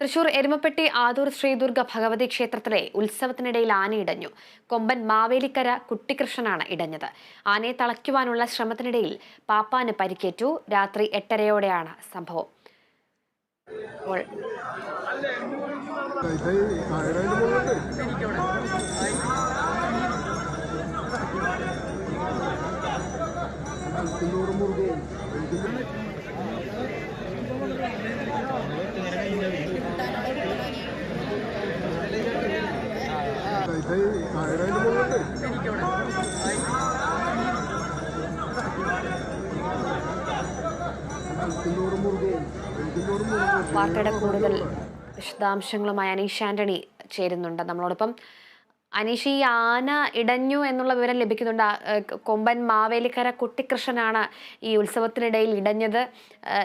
തൃശൂർ എരുമപ്പെട്ടി ആദൂർ ശ്രീദുർഗ ഭഗവതി ക്ഷേത്രത്തിലെ ഉത്സവത്തിനിടയിൽ ആനയിടഞ്ഞു കൊമ്പൻ മാവേലിക്കര കുട്ടികൃഷ്ണനാണ് ഇടഞ്ഞത്. ആനയെ തളയ്ക്കുവാനുള്ള ശ്രമത്തിനിടയിൽ പാപ്പാന് പരിക്കേറ്റു. രാത്രി എട്ടരയോടെയാണ് സംഭവം. വാർത്തയുടെ കൂടുതൽ വിശദാംശങ്ങളുമായി അനീഷ് ആന്റണി ചേരുന്നുണ്ട്. നമ്മളോടൊപ്പം അനീഷ് ഈ ആന ഇടഞ്ഞു എന്നുള്ള വിവരം ലഭിക്കുന്നുണ്ട്. കൊമ്പൻ മാവേലിക്കര കുട്ടിക്കൃഷ്ണനാണ് ഈ ഉത്സവത്തിനിടയിൽ ഇടഞ്ഞത്.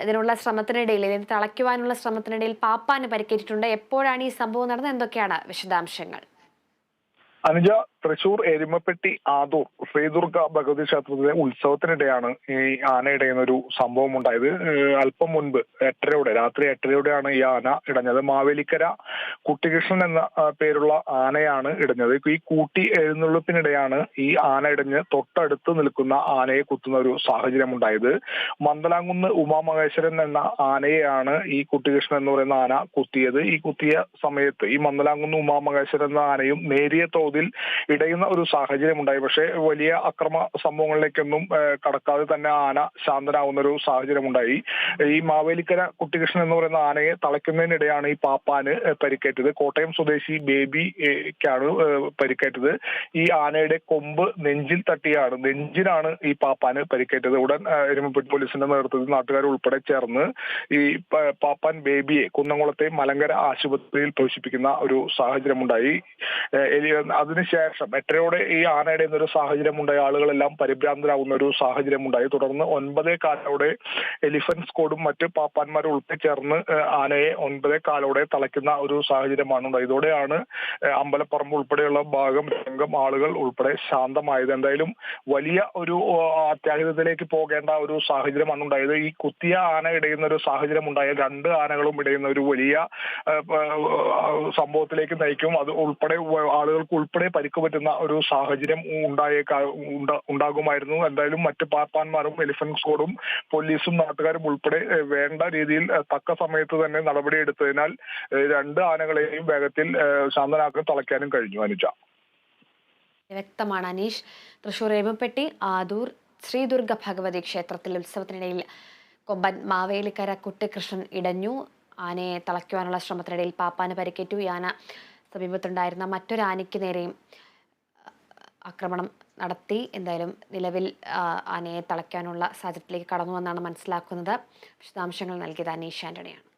ഇതിനുള്ള ശ്രമത്തിനിടയിൽ ഇതിനെ തളയ്ക്കുവാനുള്ള ശ്രമത്തിനിടയിൽ പാപ്പാന് പരിക്കേറ്റിട്ടുണ്ട്. എപ്പോഴാണ് ഈ സംഭവം നടന്നത്? എന്തൊക്കെയാണ് വിശദാംശങ്ങൾ? അനുജ തൃശൂർ എരുമപ്പെട്ടി ആദൂർ ശ്രീദുർഗ ഭഗവതി ക്ഷേത്രത്തിലെ ഉത്സവത്തിനിടെയാണ് ഈ ആന ഇടയുന്ന ഒരു സംഭവം ഉണ്ടായത് അല്പം മുൻപ് എട്ടരയോടെ രാത്രി എട്ടരയോടെയാണ് ഈ ആന ഇടഞ്ഞത്. മാവേലിക്കര കുട്ടികൃഷ്ണൻ എന്ന പേരുള്ള ആനയാണ് ഇടഞ്ഞത്. ഈ കൂട്ടി എഴുന്നള്ളിപ്പിനിടെയാണ് ഈ ആന ഇടഞ്ഞ് തൊട്ടടുത്ത് നിൽക്കുന്ന ആനയെ കുത്തുന്ന ഒരു സാഹചര്യം ഉണ്ടായത് മന്ദലാങ്കുന്ന് ഉമാമഹേശ്വരൻ എന്ന ആനയെയാണ് ഈ കുട്ടികൃഷ്ണൻ എന്ന് പറയുന്ന ആന കുത്തിയത്. ഈ കുത്തിയ സമയത്ത് ഈ മന്ദലാങ്കുന്ന് ഉമാമഹേശ്വരൻ എന്ന ആനയും നേരിയ തോതിൽ ഇടയുന്ന ഒരു സാഹചര്യം ഉണ്ടായി. പക്ഷേ വലിയ അക്രമ സംഭവങ്ങളിലേക്കൊന്നും കടക്കാതെ തന്നെ ആന ശാന്തനാവുന്ന ഒരു സാഹചര്യം ഉണ്ടായി. ഈ മാവേലിക്കര കുട്ടികൃഷ്ണൻ എന്ന് പറയുന്ന ആനയെ തളയ്ക്കുന്നതിനിടെയാണ് ഈ പാപ്പാന് പരിക്കേറ്റത്. കോട്ടയം സ്വദേശി ബേബിക്കാണ് പരിക്കേറ്റത്. ഈ ആനയുടെ കൊമ്പ് നെഞ്ചിൽ തട്ടിയാണ് നെഞ്ചിനാണ് ഈ പാപ്പാന് പരിക്കേറ്റത്. ഉടൻ എരുമപ്പെട്ടി പോലീസിന്റെ നേതൃത്വത്തിൽ നാട്ടുകാർ ഉൾപ്പെടെ ചേർന്ന് ഈ പാപ്പാൻ ബേബിയെ കുന്നംകുളത്തെ മലങ്കര ആശുപത്രിയിൽ പ്രവേശിപ്പിക്കുന്ന ഒരു സാഹചര്യമുണ്ടായി. ഏഹ് അതിനുശേഷം എട്ടരയോടെ ഈ ആനയുടെ ഒരു സാഹചര്യം ഉണ്ടായി ആളുകളെല്ലാം പരിഭ്രാന്തരാകുന്ന ഒരു സാഹചര്യം ഉണ്ടായി തുടർന്ന് ഒൻപതേ കാലോടെ എലിഫന്റ് സ്ക്വാഡും മറ്റ് പാപ്പാന്മാരും ഉൾപ്പെടെ ചേർന്ന് ആനയെ ഒൻപതേ കാലോടെ തളയ്ക്കുന്ന ഒരു സാഹചര്യമാണ് ഉണ്ടായത്. ഇതോടെയാണ് അമ്പലപ്പറമ്പ് ഉൾപ്പെടെയുള്ള ഭാഗം രംഗം ആളുകൾ ഉൾപ്പെടെ ശാന്തമായത്. എന്തായാലും വലിയ ഒരു അത്യാഹിതത്തിലേക്ക് പോകേണ്ട ഒരു സാഹചര്യമാണ് ഉണ്ടായത്. ഈ കുത്തിയ ആന ഇടയുന്ന ഒരു സാഹചര്യം ഉണ്ടായ രണ്ട് ആനകളും ഇടയുന്ന ഒരു വലിയ സംഭവത്തിലേക്ക് നയിക്കും. അത് ഉൾപ്പെടെ ആളുകൾക്ക് ഉൾപ്പെടെ പരിക്ക് പറ്റുന്ന ഒരു സാഹചര്യം ഉണ്ടായേക്കാ ഉണ്ട- ഉണ്ടാകുമായിരുന്നു. എന്തായാലും മറ്റ് പാപ്പാന്മാരും എലിഫന്റ് സ്കോഡും പോലീസും നാട്ടുകാരും ഉൾപ്പെടെ വേണ്ട രീതിയിൽ തക്ക സമയത്ത് തന്നെ നടപടി എടുത്തതിനാൽ രണ്ട് ആനകളെയും വേഗത്തിൽ ശാന്തനാക്കാൻ ശാന്തനാക്കി തളയ്ക്കാനും കഴിഞ്ഞു അനുജ. വ്യക്തമാണ് അനീഷ്. തൃശൂർ എരുമപ്പെട്ടി ആദൂർ ശ്രീദുർഗ ഭഗവതി ക്ഷേത്രത്തിലെ ഉത്സവത്തിനിടയിൽ കൊമ്പൻ മാവേലിക്കര കുട്ടികൃഷ്ണൻ ഇടഞ്ഞു. ആനയെ തളയ്ക്കുവാനുള്ള ശ്രമത്തിനിടയിൽ പാപ്പാന് പരിക്കേറ്റു. ഈ ആന സമീപത്തുണ്ടായിരുന്ന മറ്റൊരു ആനയ്ക്ക് നേരെയും ആക്രമണം നടത്തി. എന്തായാലും നിലവിൽ ആനയെ തളയ്ക്കാനുള്ള സാഹചര്യത്തിലേക്ക് കടന്നു വന്നാണ് മനസ്സിലാക്കുന്നത്. വിശദാംശങ്ങൾ നൽകിയത് അനീഷ് ആന്റണിയാണ്.